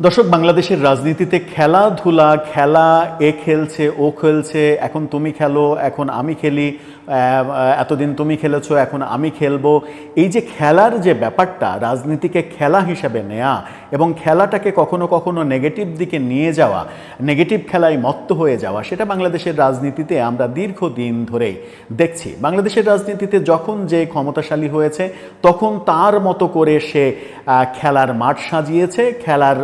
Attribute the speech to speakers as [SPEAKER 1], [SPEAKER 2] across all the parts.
[SPEAKER 1] দর্শক, বাংলাদেশের রাজনীতিতে খেলাধুলা, খেলা, এ খেলছে, ও খেলছে, এখন তুমি খেলো, এখন আমি খেলি এতদিন তুমি খেলেছো, এখন আমি খেলব। এই যে খেলার যে ব্যাপারটা, রাজনীতিকে খেলা হিসাবে নেয়া এবং খেলাটাকে কখনো কখনো নেগেটিভ দিকে নিয়ে যাওয়া নেগেটিভ খেলায় মত্ত হয়ে যাওয়া, সেটা বাংলাদেশের রাজনীতিতে আমরা দীর্ঘদিন ধরেই দেখছি। বাংলাদেশের রাজনীতিতে যখন যে ক্ষমতাশালী হয়েছে, তখন তার মতো করে সে খেলার মাঠ সাজিয়েছে, খেলার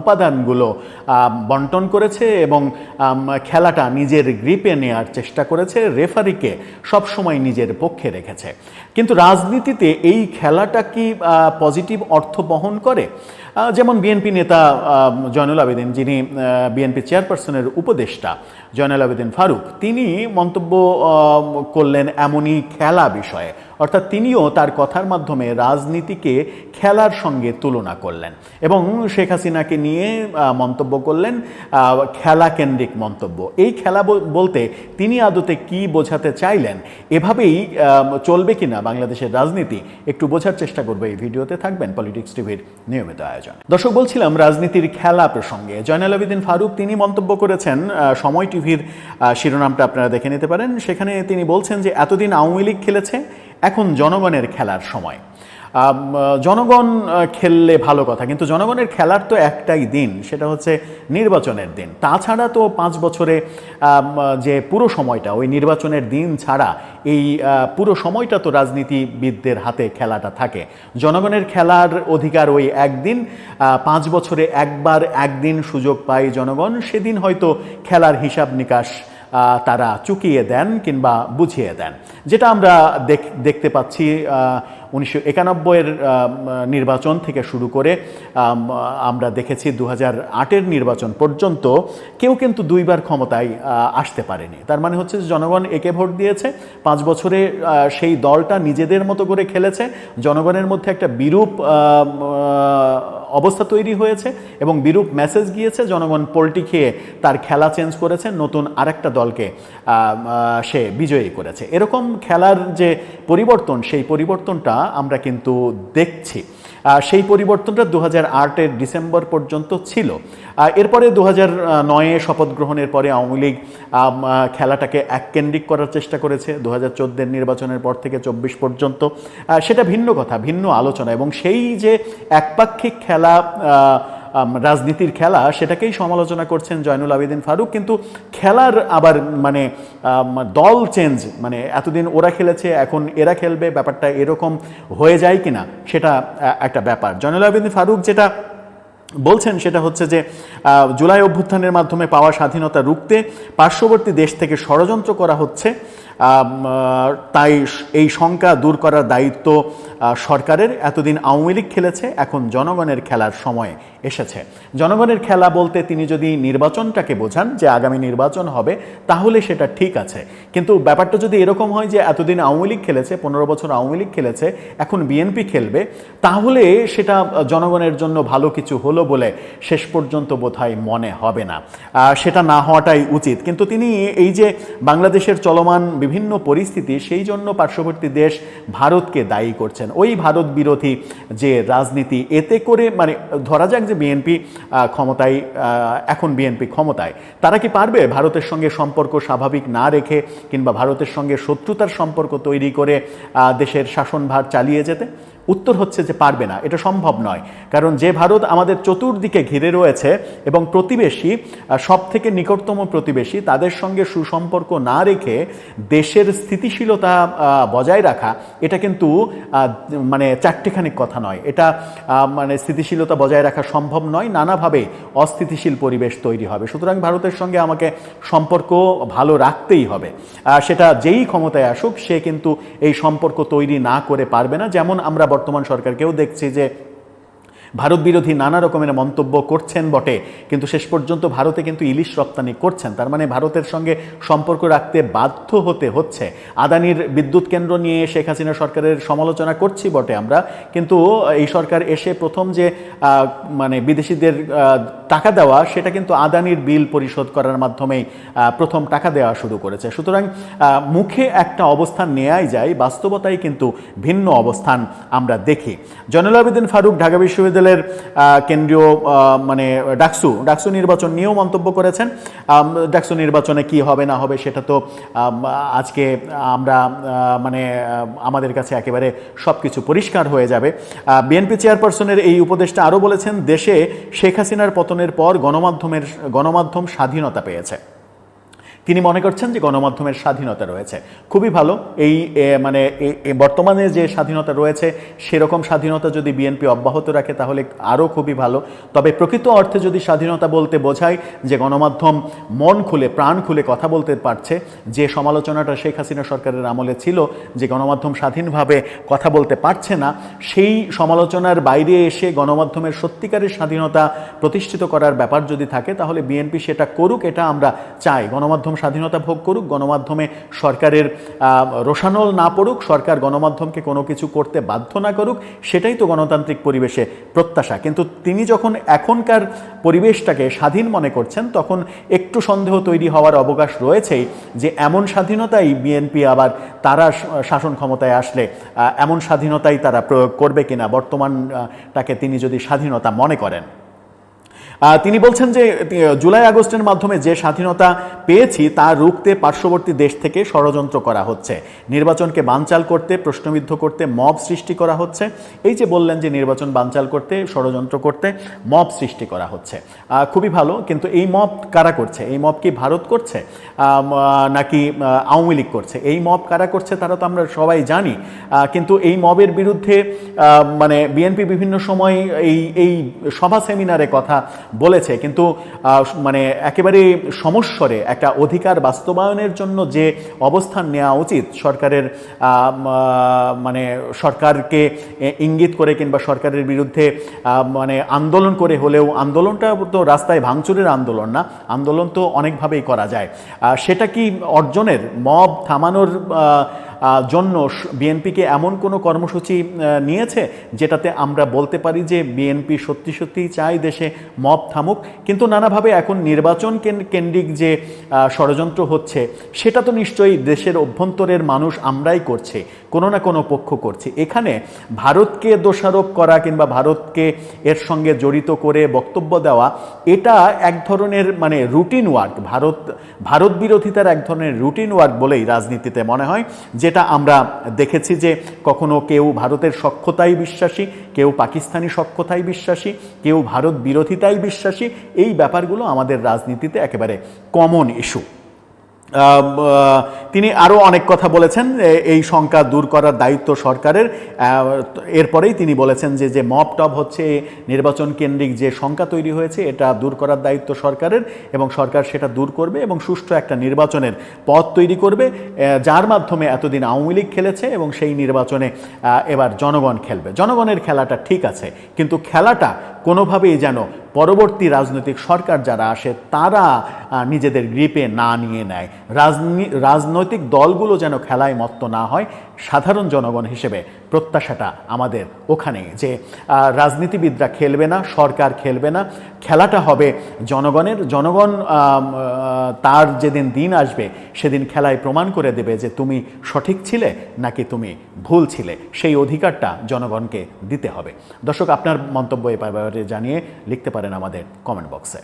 [SPEAKER 1] উপাদানগুলো বন্টন করেছে এবং খেলাটা নিজের গ্রিপে নেয়ার চেষ্টা করেছে রেফারিকে সবসময় নিজের পক্ষে রেখেছে। কিন্তু রাজনীতিতে এই খেলাটা কি পজিটিভ অর্থ বহন করে? যেমন বিএনপি নেতা জয়নুল আবেদিন, যিনি বিএনপি চেয়ারপারসনের উপদেষ্টা জয়নুল আবেদিন ফারুক, তিনি মন্তব্য করলেন এমনই খেলা বিষয়ে। অর্থাৎ তিনিও তার কথার মাধ্যমে রাজনীতিকে খেলার সঙ্গে তুলনা করলেন এবং শেখ হাসিনাকে নিয়ে মন্তব্য করলেন খেলা কেন্দ্রিক মন্তব্য। এই খেলা বল- বলতে তিনি আদতে কি বোঝাতে চাইলেন এভাবেই চলবে কিনা বাংলাদেশের রাজনীতি একটু বোঝার চেষ্টা করবে এই ভিডিওতে। থাকবেন পলিটিক্স টিভির নিয়মিত আয়োজন। দর্শক, বলছিলাম রাজনীতির খেলা প্রসঙ্গে জয়নাল আবেদিন ফারুক তিনি মন্তব্য করেছেন সময় টিভির শিরোনামটা আপনারা দেখে নিতে পারেন। সেখানে তিনি বলছেন যে, এতদিন আওয়ামী লীগ খেলেছে এখন জনগণের খেলার সময়। জনগণ খেললে ভালো কথা, কিন্তু জনগণের খেলার তো একটাই দিন, সেটা হচ্ছে নির্বাচনের দিন। তাছাড়া তো পাঁচ বছরে যে পুরো সময়টা, ওই নির্বাচনের দিন ছাড়া এই পুরো সময়টা তো রাজনীতিবিদদের হাতে খেলাটা থাকে। জনগণের খেলার অধিকার ওই একদিন পাঁচ বছরে একবার একদিন সুযোগ পায় জনগণ, সেদিন হয়তো খেলার হিসাব নিকাশ তারা চুকিয়ে দেন কিংবা বুঝিয়ে দেন। যেটা আমরা দেখ- দেখতে পাচ্ছি উনিশশো একানব্বইয়ের নির্বাচন থেকে শুরু করে আমরা দেখেছি দু হাজার আটের নির্বাচন পর্যন্ত কেউ কিন্তু দুইবার ক্ষমতায় আসতে পারেনি। তার মানে হচ্ছে জনগণ একে ভোট দিয়েছে, পাঁচ বছরে সেই দলটা নিজেদের মতো করে খেলেছে, জনগণের মধ্যে একটা বিরূপ অবস্থা তৈরি হয়েছে এবং বিরূপ মেসেজ গিয়েছে, জনগণ পোলটি খেয়ে তার খেলা চেঞ্জ করেছে, নতুন আরেকটা দলকে সে বিজয়ী করেছে। এরকম খেলার যে পরিবর্তন, সেই পরিবর্তনটা আমরা কিন্তু দেখছি। সেই পরিবর্তনটা দু হাজার আটের ডিসেম্বর পর্যন্ত ছিল। এরপরে দু হাজার নয়ে শপথ গ্রহণের পরে আওয়ামী লীগ খেলাটাকে এককেন্দ্রিক করার চেষ্টা করেছে দু হাজার চোদ্দের নির্বাচনের পর থেকে চব্বিশ পর্যন্ত। সেটা ভিন্ন কথা, ভিন্ন আলোচনা এবং সেই যে একপাক্ষিক খেলা রাজনীতির খেলা, সেটাকেই সমালোচনা করছেন জয়নুল আবেদিন ফারুক। কিন্তু খেলার আবার মানে দল চেঞ্জ মানে এতদিন ওরা খেলেছে, এখন এরা খেলবে, ব্যাপারটা এরকম হয়ে যায় কিনা, সেটা একটা ব্যাপার। জয়নুল আবেদিন ফারুক যেটা বলছেন, সেটা হচ্ছে যে জুলাই অভ্যুত্থানের মাধ্যমে পাওয়া স্বাধীনতা রুখতে পার্শ্ববর্তী দেশ থেকে ষড়যন্ত্র করা হচ্ছে। তাই এই শঙ্কা দূর করার দায়িত্ব সরকারের। এতদিন আওয়ামী লীগ খেলেছে, এখন জনগণের খেলার সময় এসেছে। জনগণের খেলা বলতে তিনি যদি নির্বাচনটাকে বোঝান, যে আগামী নির্বাচন হবে, তাহলে সেটা ঠিক আছে। কিন্তু ব্যাপারটা যদি এরকম হয় যে এতদিন আওয়ামী লীগ খেলেছে, পনেরো বছর আওয়ামী লীগ খেলেছে, এখন বিএনপি খেলবে, তাহলে সেটা জনগণের জন্য ভালো কিছু হলো বলে শেষ পর্যন্ত বোধহয় মনে হবে না। সেটা না হওয়াটাই উচিত। কিন্তু তিনি এই যে বাংলাদেশের চলমান বিভিন্ন পরিস্থিতি, সেই জন্য পার্শ্ববর্তী দেশ ভারতকে দায়ী করছেন। ওই ভারত বিরোধী যে রাজনীতি, এতে করে মানে ধরা যাক যে বিএনপি ক্ষমতায় এখন বিএনপি ক্ষমতায়, তারা কি পারবে ভারতের সঙ্গে সম্পর্ক স্বাভাবিক না রেখে কিংবা ভারতের সঙ্গে শত্রুতার সম্পর্ক তৈরি করে দেশের শাসনভার চালিয়ে যেতে? উত্তর হচ্ছে যে পারবে না। এটা সম্ভব নয়। কারণ যে ভারত আমাদের চতুর্দিকে ঘিরে রয়েছে এবং প্রতিবেশী সব থেকে নিকটতম প্রতিবেশী, তাদের সঙ্গে সুসম্পর্ক না রেখে দেশের স্থিতিশীলতা বজায় রাখা, এটা কিন্তু মানে চারটিখানিক কথা নয়। এটা মানে স্থিতিশীলতা বজায় রাখা সম্ভব নয়, নানাভাবে অস্থিতিশীল পরিবেশ তৈরি হবে। সুতরাং ভারতের সঙ্গে আমাকে সম্পর্ক ভালো রাখতেই হবে। সেটা যেই ক্ষমতায় আসুক, সে কিন্তু এই সম্পর্ক তৈরি না করে পারবে না। যেমন আমরা বর্তমান সরকারকেও দেখছি যে ভারত বিরোধী নানা রকমের মন্তব্য করছেন বটে। কিন্তু শেষ পর্যন্ত ভারতে কিন্তু ইলিশ রপ্তানি করছেন। তার মানে ভারতের সঙ্গে সম্পর্ক রাখতে বাধ্য হতে হচ্ছে। আদানির বিদ্যুৎ কেন্দ্র নিয়ে শেখ হাসিনা সরকারের সমালোচনা করছি বটে আমরা। কিন্তু এই সরকার এসে প্রথম যে মানে বিদেশিদের টাকা দেওয়া, সেটা কিন্তু আদানির বিল পরিশোধ করার মাধ্যমেই প্রথম টাকা দেওয়া শুরু করেছে। সুতরাং মুখে একটা অবস্থান নেয়াই যায় বাস্তবতায় কিন্তু ভিন্ন অবস্থান আমরা দেখি। জয়নুল আবেদিন ফারুক, ঢাকা বিশ্ববিদ্যালয় বিশ্ববিদ্যালয়ের কেন্দ্রীয় মানে ডাকসু ডাকসু নির্বাচন নিয়েও মন্তব্য করেছেন। ডাকসু নির্বাচনে কি হবে, না হবে সেটা তো আজকে আমরা মানে আমাদের কাছে একেবারে সব কিছু পরিষ্কার হয়ে যাবে। বিএনপি চেয়ারপারসনের এই উপদেশটা আরও বলেছেন, দেশে শেখ হাসিনার পতনের পর গণমাধ্যমের, গণমাধ্যম স্বাধীনতা পেয়েছে। তিনি মনে করছেন যে গণমাধ্যমের স্বাধীনতা রয়েছে। খুবই ভালো। এই মানে বর্তমানে যে স্বাধীনতা রয়েছে, সেরকম স্বাধীনতা যদি বিএনপি অব্যাহত রাখে তাহলে আরও খুবই ভালো। তবে প্রকৃত অর্থে যদি স্বাধীনতা বলতে বোঝায় যে গণমাধ্যম মন খুলে, প্রাণ খুলে কথা বলতে পারছে, যে সমালোচনাটা শেখ হাসিনা সরকারের আমলে ছিল, যে গণমাধ্যম স্বাধীনভাবে কথা বলতে পারছে না, সেই সমালোচনার বাইরে এসে গণমাধ্যমের সত্যিকারের স্বাধীনতা প্রতিষ্ঠিত করার ব্যাপার যদি থাকে, তাহলে বিএনপি সেটা করুক, এটা আমরা চাই। গণমাধ্যম স্বাধীনতা ভোগ করুক গণমাধ্যমে সরকারের আহ, রোষানল না পড়ুক সরকার গণমাধ্যমকে কোনো কিছু করতে বাধ্য না করুক সেটাই তো গণতান্ত্রিক পরিবেশে প্রত্যাশা। কিন্তু তিনি যখন এখনকার পরিবেশটাকে স্বাধীন মনে করছেন তখন একটু সন্দেহ তৈরি হওয়ার অবকাশ রয়েছেই যে এমন স্বাধীনতাই বিএনপি আবার তারা শাসন ক্ষমতায় আসলে এমন স্বাধীনতাই তারা প্রয়োগ করবে কিনা বর্তমানটাকে তিনি যদি স্বাধীনতা মনে করেন। তিনি বলছেন যে জুলাই আগস্টের মাধ্যমে যে স্বাধীনতা পেয়েছি, তা রুখতে পার্শ্ববর্তী দেশ থেকে ষড়যন্ত্র করা হচ্ছে। নির্বাচনকে বানচাল করতে, প্রশ্নবিদ্ধ করতে মব সৃষ্টি করা হচ্ছে। এই যে বললেন যে নির্বাচন বানচাল করতে, ষড়যন্ত্র করতে মব সৃষ্টি করা হচ্ছে। খুবই ভালো, কিন্তু এই মব কারা করছে? এই মব কি ভারত করছে? নাকি আওয়ামী লীগ করছে? এই মব কারা করছে তারা তো আমরা সবাই জানি। কিন্তু এই মবের বিরুদ্ধে মানে বিএনপি বিভিন্ন সময় এই এই সভা সেমিনারে কথা বলেছে, কিন্তু মানে একেবারে সমস্বরে একটা অধিকার বাস্তবায়নের জন্য যে অবস্থান নেওয়া উচিত, সরকারের মানে সরকারকে ইঙ্গিত করে কিংবা সরকারের বিরুদ্ধে মানে আন্দোলন করে হলেও আন্দোলনটা তো রাস্তায় ভাঙচুরের আন্দোলন না, আন্দোলন তো অনেকভাবেই করা যায়। সেটা কি অর্জনের, মব থামানোর জন্য বিএনপিকে এমন কোনো কর্মসূচি নিয়েছে যেটাতে আমরা বলতে পারি যে বিএনপি সত্যি সত্যিই চাই দেশে মব থামুক, কিন্তু নানাভাবে এখন নির্বাচন কেন- কেন্দ্রিক যে ষড়যন্ত্র হচ্ছে, সেটা তো নিশ্চয়ই দেশের অভ্যন্তরের মানুষ আমরাই করছে, কোনো না কোনো পক্ষ করছে। এখানে ভারতকে দোষারোপ করা কিংবা ভারতকে এর সঙ্গে জড়িত করে বক্তব্য দেওয়া, এটা এক ধরনের মানে রুটিন ওয়ার্ক ভারত ভারত বিরোধিতার এক ধরনের রুটিন ওয়ার্ক বলেই রাজনীতিতে মনে হয় যেটা আমরা দেখেছি যে কখনো কেউ ভারতের সক্ষতায় বিশ্বাসী, কেউ পাকিস্তানি সক্ষতায় বিশ্বাসী, কেউ ভারত বিরোধিতায় বিশ্বাসী, এই ব্যাপারগুলো আমাদের রাজনীতিতে একেবারে কমন ইস্যু তিনি আরও অনেক কথা বলেছেন এই শঙ্কা দূর করার দায়িত্ব সরকারের। এরপরেই তিনি বলেছেন যে যে মপ টপ হচ্ছে নির্বাচন কেন্দ্রিক যে শঙ্কা তৈরি হয়েছে, এটা দূর করার দায়িত্ব সরকারের এবং সরকার সেটা দূর করবে এবং সুষ্ঠু একটা নির্বাচনের পথ তৈরি করবে যার মাধ্যমে এতদিন আওয়ামী লীগ খেলেছে এবং সেই নির্বাচনে এবার জনগণ খেলবে। জনগণের খেলাটা ঠিক আছে, কিন্তু খেলাটা কোনোভাবেই যেন পরবর্তী রাজনৈতিক সরকার যারা আসে, তারা নিজেদের গ্রিপে না নিয়ে নেয়। রাজনী- রাজনৈতিক দলগুলো যেন খেলায় মত্ত না হয়, সাধারণ জনগণ হিসেবে প্রত্যাশাটা আমাদের ওখানে যে রাজনীতিবিদরা খেলবে না, সরকার খেলবে না, খেলাটা হবে জনগণের। জনগণ তার যেদিন দিন আসবে, সেদিন খেলায় প্রমাণ করে দেবে যে তুমি সঠিক ছিলে নাকি তুমি ভুল ছিলে। সেই অধিকারটা জনগণকে দিতে হবে। দর্শক, আপনার মন্তব্য এ জানিয়ে লিখতে পারেন আমাদের কমেন্ট বক্সে